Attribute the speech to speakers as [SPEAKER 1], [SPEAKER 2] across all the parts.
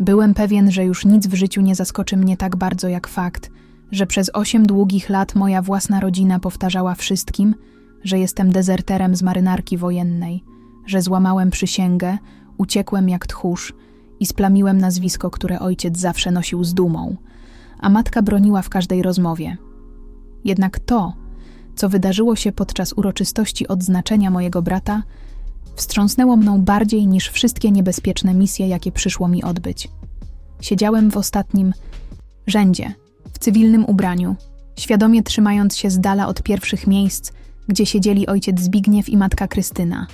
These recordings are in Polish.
[SPEAKER 1] Byłem pewien, że już nic w życiu nie zaskoczy mnie tak bardzo jak fakt, że przez osiem długich lat moja własna rodzina powtarzała wszystkim, że jestem dezerterem z marynarki wojennej, że złamałem przysięgę, uciekłem jak tchórz i splamiłem nazwisko, które ojciec zawsze nosił z dumą, a matka broniła w każdej rozmowie. Jednak to, co wydarzyło się podczas uroczystości odznaczenia mojego brata, wstrząsnęło mną bardziej niż wszystkie niebezpieczne misje, jakie przyszło mi odbyć. Siedziałem w ostatnim rzędzie, w cywilnym ubraniu, świadomie trzymając się z dala od pierwszych miejsc, gdzie siedzieli ojciec Zbigniew i matka Krystyna,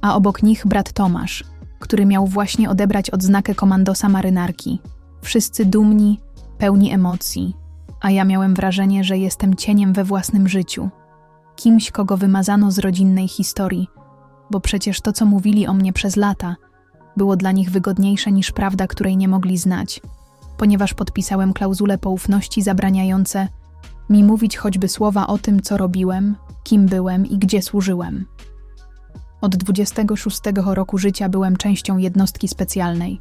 [SPEAKER 1] a obok nich brat Tomasz, który miał właśnie odebrać odznakę komandosa marynarki. Wszyscy dumni, pełni emocji, a ja miałem wrażenie, że jestem cieniem we własnym życiu, kimś, kogo wymazano z rodzinnej historii, bo przecież to, co mówili o mnie przez lata, było dla nich wygodniejsze niż prawda, której nie mogli znać, ponieważ podpisałem klauzule poufności zabraniające mi mówić choćby słowa o tym, co robiłem, kim byłem i gdzie służyłem. Od 26 roku życia byłem częścią jednostki specjalnej,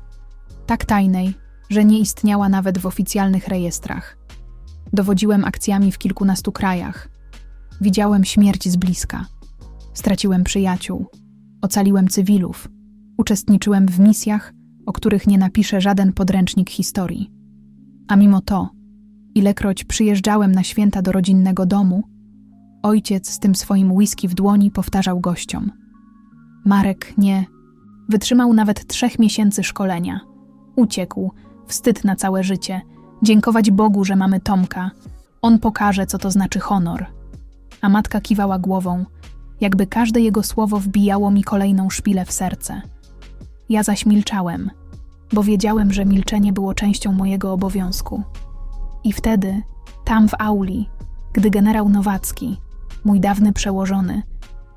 [SPEAKER 1] tak tajnej, że nie istniała nawet w oficjalnych rejestrach. Dowodziłem akcjami w kilkunastu krajach. Widziałem śmierć z bliska. Straciłem przyjaciół. Ocaliłem cywilów. Uczestniczyłem w misjach, o których nie napisze żaden podręcznik historii. A mimo to, ilekroć przyjeżdżałem na święta do rodzinnego domu, ojciec z tym swoim whisky w dłoni powtarzał gościom. Marek nie. Wytrzymał nawet trzech miesięcy szkolenia. Uciekł, wstyd na całe życie. Dziękować Bogu, że mamy Tomka. On pokaże, co to znaczy honor. A matka kiwała głową, jakby każde jego słowo wbijało mi kolejną szpilę w serce. Ja zaś milczałem, bo wiedziałem, że milczenie było częścią mojego obowiązku. I wtedy, tam w auli, gdy generał Nowacki, mój dawny przełożony,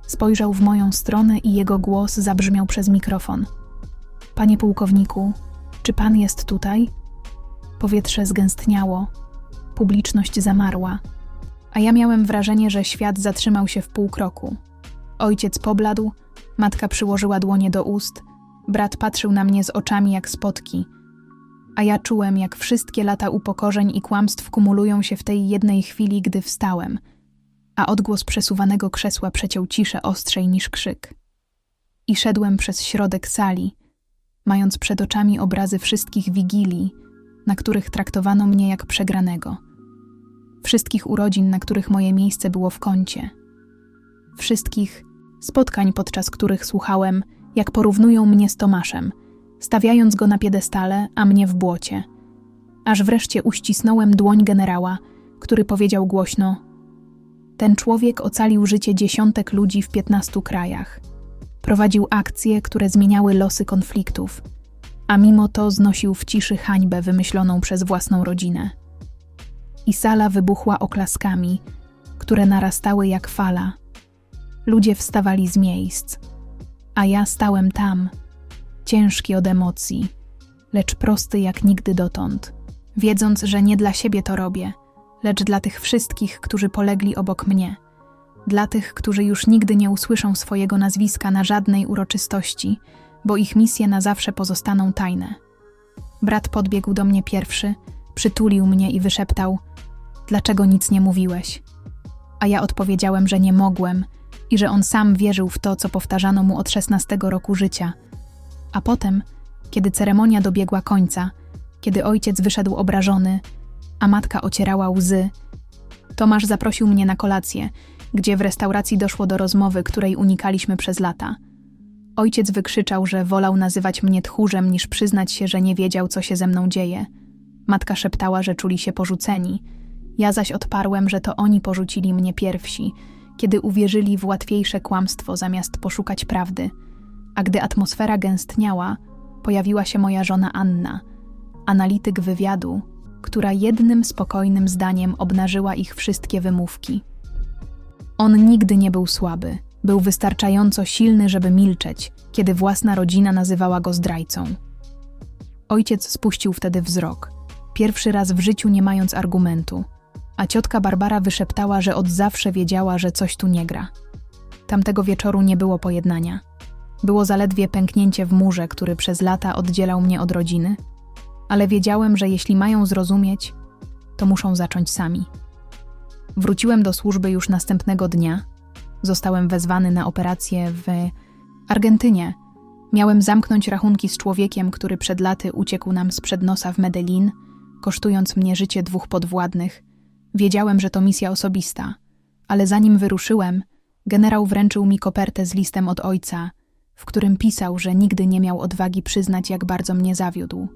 [SPEAKER 1] spojrzał w moją stronę i jego głos zabrzmiał przez mikrofon. Panie pułkowniku, czy pan jest tutaj? Powietrze zgęstniało, publiczność zamarła, a ja miałem wrażenie, że świat zatrzymał się w pół kroku. Ojciec pobladł, matka przyłożyła dłonie do ust, brat patrzył na mnie z oczami jak spotki, a ja czułem, jak wszystkie lata upokorzeń i kłamstw kumulują się w tej jednej chwili, gdy wstałem, a odgłos przesuwanego krzesła przeciął ciszę ostrzej niż krzyk. I szedłem przez środek sali, mając przed oczami obrazy wszystkich wigilii, na których traktowano mnie jak przegranego. Wszystkich urodzin, na których moje miejsce było w kącie. Wszystkich spotkań, podczas których słuchałem, jak porównują mnie z Tomaszem, stawiając go na piedestale, a mnie w błocie. Aż wreszcie uścisnąłem dłoń generała, który powiedział głośno: Ten człowiek ocalił życie dziesiątek ludzi w piętnastu krajach. Prowadził akcje, które zmieniały losy konfliktów, a mimo to znosił w ciszy hańbę wymyśloną przez własną rodzinę. I sala wybuchła oklaskami, które narastały jak fala. Ludzie wstawali z miejsc, a ja stałem tam, ciężki od emocji, lecz prosty jak nigdy dotąd, wiedząc, że nie dla siebie to robię, lecz dla tych wszystkich, którzy polegli obok mnie, dla tych, którzy już nigdy nie usłyszą swojego nazwiska na żadnej uroczystości, bo ich misje na zawsze pozostaną tajne. Brat podbiegł do mnie pierwszy, przytulił mnie i wyszeptał: Dlaczego nic nie mówiłeś? A ja odpowiedziałem, że nie mogłem i że on sam wierzył w to, co powtarzano mu od 16 roku życia. A potem, kiedy ceremonia dobiegła końca, kiedy ojciec wyszedł obrażony, a matka ocierała łzy, Tomasz zaprosił mnie na kolację, gdzie w restauracji doszło do rozmowy, której unikaliśmy przez lata. Ojciec wykrzyczał, że wolał nazywać mnie tchórzem, niż przyznać się, że nie wiedział, co się ze mną dzieje. Matka szeptała, że czuli się porzuceni. Ja zaś odparłem, że to oni porzucili mnie pierwsi, kiedy uwierzyli w łatwiejsze kłamstwo zamiast poszukać prawdy. A gdy atmosfera gęstniała, pojawiła się moja żona Anna, analityk wywiadu, która jednym spokojnym zdaniem obnażyła ich wszystkie wymówki. On nigdy nie był słaby, był wystarczająco silny, żeby milczeć, kiedy własna rodzina nazywała go zdrajcą. Ojciec spuścił wtedy wzrok, pierwszy raz w życiu nie mając argumentu, a ciotka Barbara wyszeptała, że od zawsze wiedziała, że coś tu nie gra. Tamtego wieczoru nie było pojednania. Było zaledwie pęknięcie w murze, który przez lata oddzielał mnie od rodziny, ale wiedziałem, że jeśli mają zrozumieć, to muszą zacząć sami. Wróciłem do służby już następnego dnia. Zostałem wezwany na operację w Argentynie. Miałem zamknąć rachunki z człowiekiem, który przed laty uciekł nam sprzed nosa w Medellin, kosztując mnie życie dwóch podwładnych. Wiedziałem, że to misja osobista, ale zanim wyruszyłem, generał wręczył mi kopertę z listem od ojca, w którym pisał, że nigdy nie miał odwagi przyznać, jak bardzo mnie zawiódł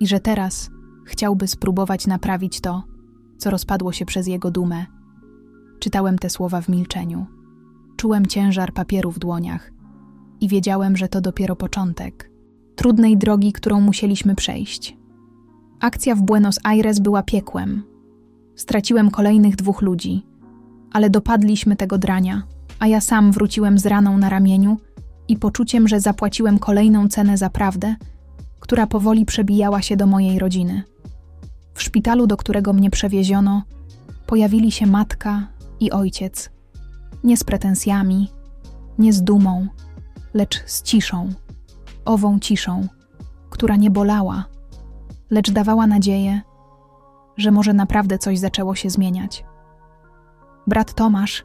[SPEAKER 1] i że teraz chciałby spróbować naprawić to, co rozpadło się przez jego dumę. Czytałem te słowa w milczeniu. Czułem ciężar papieru w dłoniach i wiedziałem, że to dopiero początek trudnej drogi, którą musieliśmy przejść. Akcja w Buenos Aires była piekłem. Straciłem kolejnych dwóch ludzi, ale dopadliśmy tego drania, a ja sam wróciłem z raną na ramieniu i poczuciem, że zapłaciłem kolejną cenę za prawdę, która powoli przebijała się do mojej rodziny. W szpitalu, do którego mnie przewieziono, pojawili się matka i ojciec. Nie z pretensjami, nie z dumą, lecz z ciszą, ową ciszą, która nie bolała, lecz dawała nadzieję, że może naprawdę coś zaczęło się zmieniać. Brat Tomasz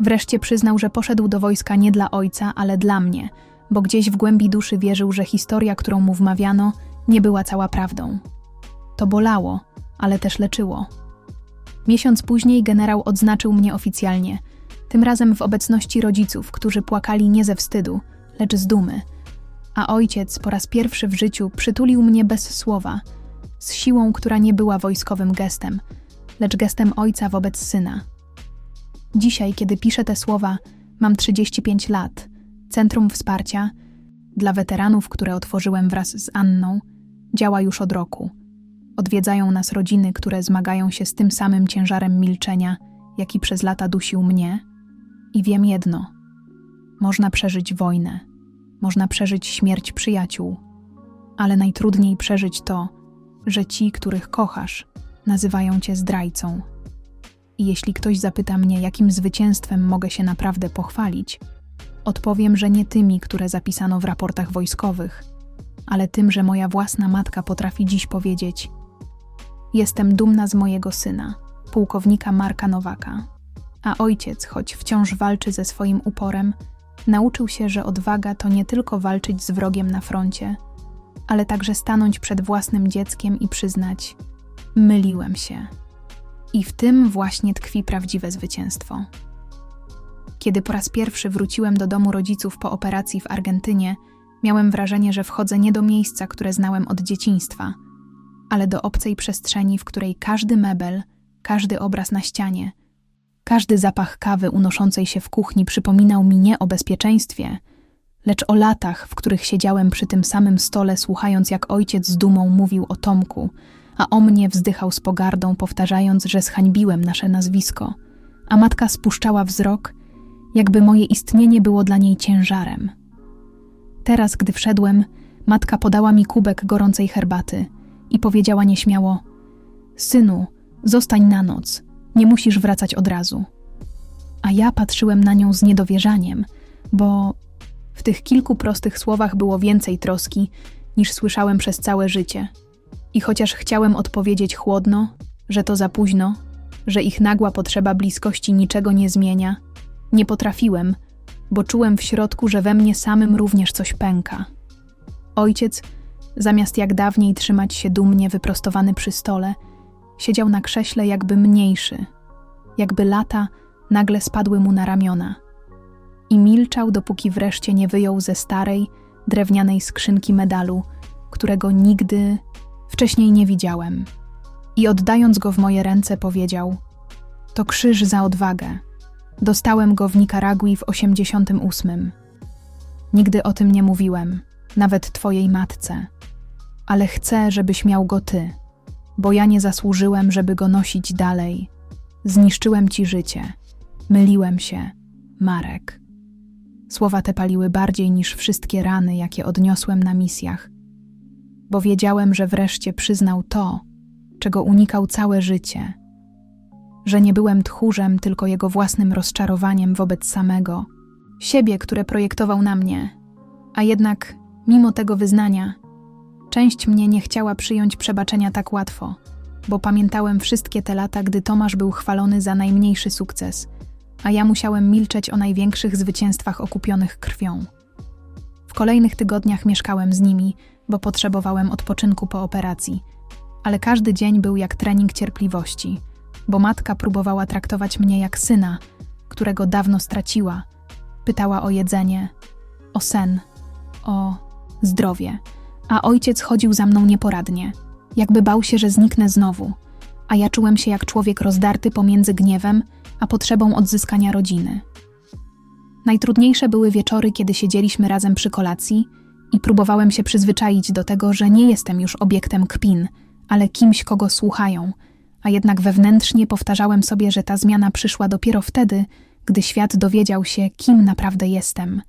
[SPEAKER 1] wreszcie przyznał, że poszedł do wojska nie dla ojca, ale dla mnie, bo gdzieś w głębi duszy wierzył, że historia, którą mu wmawiano, nie była cała prawdą. To bolało, ale też leczyło. Miesiąc później generał odznaczył mnie oficjalnie, tym razem w obecności rodziców, którzy płakali nie ze wstydu, lecz z dumy. A ojciec po raz pierwszy w życiu przytulił mnie bez słowa, z siłą, która nie była wojskowym gestem, lecz gestem ojca wobec syna. Dzisiaj, kiedy piszę te słowa, mam 35 lat. Centrum Wsparcia dla weteranów, które otworzyłem wraz z Anną, działa już od roku. Odwiedzają nas rodziny, które zmagają się z tym samym ciężarem milczenia, jaki przez lata dusił mnie. I wiem jedno: można przeżyć wojnę, można przeżyć śmierć przyjaciół, ale najtrudniej przeżyć to, że ci, których kochasz, nazywają cię zdrajcą. I jeśli ktoś zapyta mnie, jakim zwycięstwem mogę się naprawdę pochwalić, odpowiem, że nie tymi, które zapisano w raportach wojskowych, ale tym, że moja własna matka potrafi dziś powiedzieć: Jestem dumna z mojego syna, pułkownika Marka Nowaka. A ojciec, choć wciąż walczy ze swoim uporem, nauczył się, że odwaga to nie tylko walczyć z wrogiem na froncie, ale także stanąć przed własnym dzieckiem i przyznać: Myliłem się. I w tym właśnie tkwi prawdziwe zwycięstwo. Kiedy po raz pierwszy wróciłem do domu rodziców po operacji w Argentynie, miałem wrażenie, że wchodzę nie do miejsca, które znałem od dzieciństwa, ale do obcej przestrzeni, w której każdy mebel, każdy obraz na ścianie, każdy zapach kawy unoszącej się w kuchni przypominał mi nie o bezpieczeństwie, lecz o latach, w których siedziałem przy tym samym stole, słuchając, jak ojciec z dumą mówił o Tomku, a o mnie wzdychał z pogardą, powtarzając, że zhańbiłem nasze nazwisko, a matka spuszczała wzrok jakby moje istnienie było dla niej ciężarem. Teraz, gdy wszedłem, matka podała mi kubek gorącej herbaty i powiedziała nieśmiało: Synu, zostań na noc, nie musisz wracać od razu. A ja patrzyłem na nią z niedowierzaniem, bo w tych kilku prostych słowach było więcej troski, niż słyszałem przez całe życie. I chociaż chciałem odpowiedzieć chłodno, że to za późno, że ich nagła potrzeba bliskości niczego nie zmienia, nie potrafiłem, bo czułem w środku, że we mnie samym również coś pęka. Ojciec, zamiast jak dawniej trzymać się dumnie wyprostowany przy stole, siedział na krześle jakby mniejszy, jakby lata nagle spadły mu na ramiona. I milczał, dopóki wreszcie nie wyjął ze starej, drewnianej skrzynki medalu, którego nigdy wcześniej nie widziałem. I oddając go w moje ręce, powiedział: To krzyż za odwagę Dostałem go w Nikaragui w 88. Nigdy o tym nie mówiłem, nawet twojej matce. Ale chcę, żebyś miał go ty, bo ja nie zasłużyłem, żeby go nosić dalej. Zniszczyłem ci życie. Myliłem się, Marek. Słowa te paliły bardziej niż wszystkie rany, jakie odniosłem na misjach, bo wiedziałem, że wreszcie przyznał to, czego unikał całe życie – że nie byłem tchórzem, tylko jego własnym rozczarowaniem wobec samego, siebie, które projektował na mnie. A jednak, mimo tego wyznania, Część mnie nie chciała przyjąć przebaczenia tak łatwo, bo pamiętałem wszystkie te lata, gdy Tomasz był chwalony za najmniejszy sukces, a ja musiałem milczeć o największych zwycięstwach okupionych krwią. W kolejnych tygodniach mieszkałem z nimi, bo potrzebowałem odpoczynku po operacji, ale każdy dzień był jak trening cierpliwości, bo matka próbowała traktować mnie jak syna, którego dawno straciła. Pytała o jedzenie, o sen, o zdrowie, a ojciec chodził za mną nieporadnie, jakby bał się, że zniknę znowu, a ja czułem się jak człowiek rozdarty pomiędzy gniewem a potrzebą odzyskania rodziny. Najtrudniejsze były wieczory, kiedy siedzieliśmy razem przy kolacji i próbowałem się przyzwyczaić do tego, że nie jestem już obiektem kpin, ale kimś, kogo słuchają, a jednak wewnętrznie powtarzałem sobie, że ta zmiana przyszła dopiero wtedy, gdy świat dowiedział się, kim naprawdę jestem.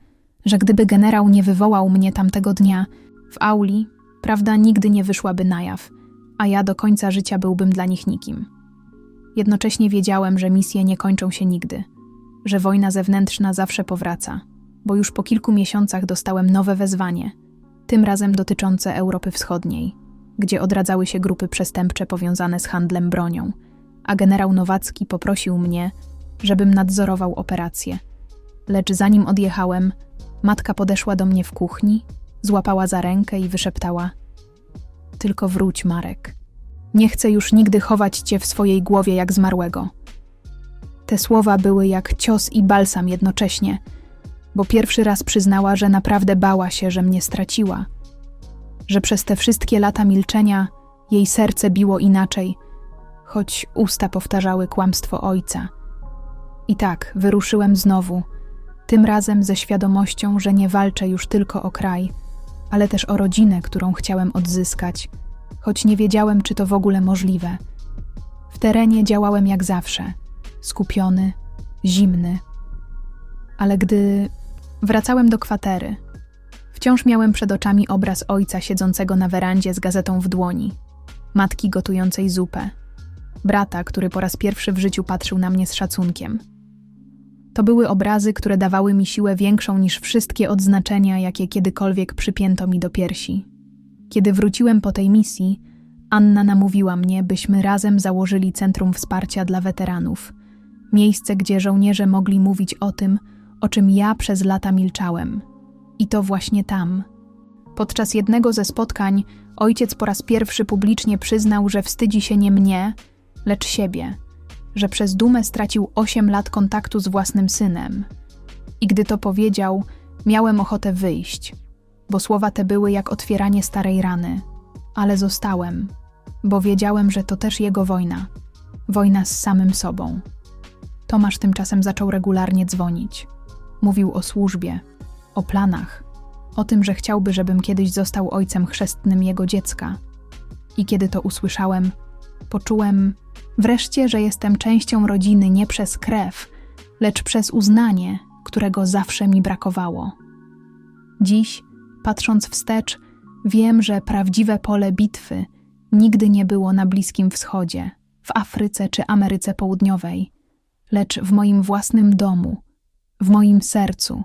[SPEAKER 1] Że gdyby generał nie wywołał mnie tamtego dnia, w auli, prawda nigdy nie wyszłaby na jaw, a ja do końca życia byłbym dla nich nikim. Jednocześnie wiedziałem, że misje nie kończą się nigdy, że wojna zewnętrzna zawsze powraca, bo już po kilku miesiącach dostałem nowe wezwanie, tym razem dotyczące Europy Wschodniej, gdzie odradzały się grupy przestępcze powiązane z handlem bronią, a generał Nowacki poprosił mnie, żebym nadzorował operację. Lecz zanim odjechałem, matka podeszła do mnie w kuchni, złapała za rękę i wyszeptała: Tylko wróć, Marek. Nie chcę już nigdy chować cię w swojej głowie jak zmarłego. Te słowa były jak cios i balsam jednocześnie, bo pierwszy raz przyznała, że naprawdę bała się, że mnie straciła, że przez te wszystkie lata milczenia jej serce biło inaczej, choć usta powtarzały kłamstwo ojca. I tak wyruszyłem znowu, tym razem ze świadomością, że nie walczę już tylko o kraj, ale też o rodzinę, którą chciałem odzyskać, choć nie wiedziałem, czy to w ogóle możliwe. W terenie działałem jak zawsze, skupiony, zimny. Ale gdy wracałem do kwatery, wciąż miałem przed oczami obraz ojca siedzącego na werandzie z gazetą w dłoni, matki gotującej zupę, brata, który po raz pierwszy w życiu patrzył na mnie z szacunkiem. To były obrazy, które dawały mi siłę większą niż wszystkie odznaczenia, jakie kiedykolwiek przypięto mi do piersi. Kiedy wróciłem po tej misji, Anna namówiła mnie, byśmy razem założyli Centrum Wsparcia dla Weteranów. Miejsce, gdzie żołnierze mogli mówić o tym, o czym ja przez lata milczałem. I to właśnie tam. Podczas jednego ze spotkań ojciec po raz pierwszy publicznie przyznał, że wstydzi się nie mnie, lecz siebie, że przez dumę stracił 8 lat kontaktu z własnym synem. I gdy to powiedział, miałem ochotę wyjść, bo słowa te były jak otwieranie starej rany. Ale zostałem, bo wiedziałem, że to też jego wojna. Wojna z samym sobą. Tomasz tymczasem zaczął regularnie dzwonić. Mówił o służbie, o planach, o tym, że chciałby, żebym kiedyś został ojcem chrzestnym jego dziecka. I kiedy to usłyszałem, poczułem wreszcie, że jestem częścią rodziny nie przez krew, lecz przez uznanie, którego zawsze mi brakowało. Dziś, patrząc wstecz, wiem, że prawdziwe pole bitwy nigdy nie było na Bliskim Wschodzie, w Afryce czy Ameryce Południowej, lecz w moim własnym domu, w moim sercu.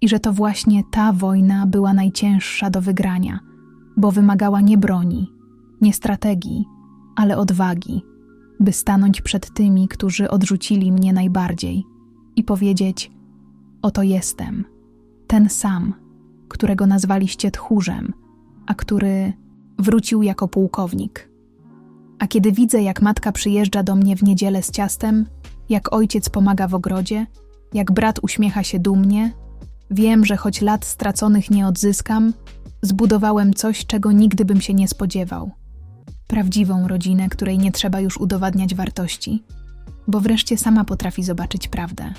[SPEAKER 1] I że to właśnie ta wojna była najcięższa do wygrania, bo wymagała nie broni, nie strategii, ale odwagi, by stanąć przed tymi, którzy odrzucili mnie najbardziej i powiedzieć: Oto jestem, ten sam, którego nazwaliście tchórzem, a który wrócił jako pułkownik. A kiedy widzę, jak matka przyjeżdża do mnie w niedzielę z ciastem, jak ojciec pomaga w ogrodzie, jak brat uśmiecha się dumnie, wiem, że choć lat straconych nie odzyskam, zbudowałem coś, czego nigdy bym się nie spodziewał. Prawdziwą rodzinę, której nie trzeba już udowadniać wartości, bo wreszcie sama potrafi zobaczyć prawdę.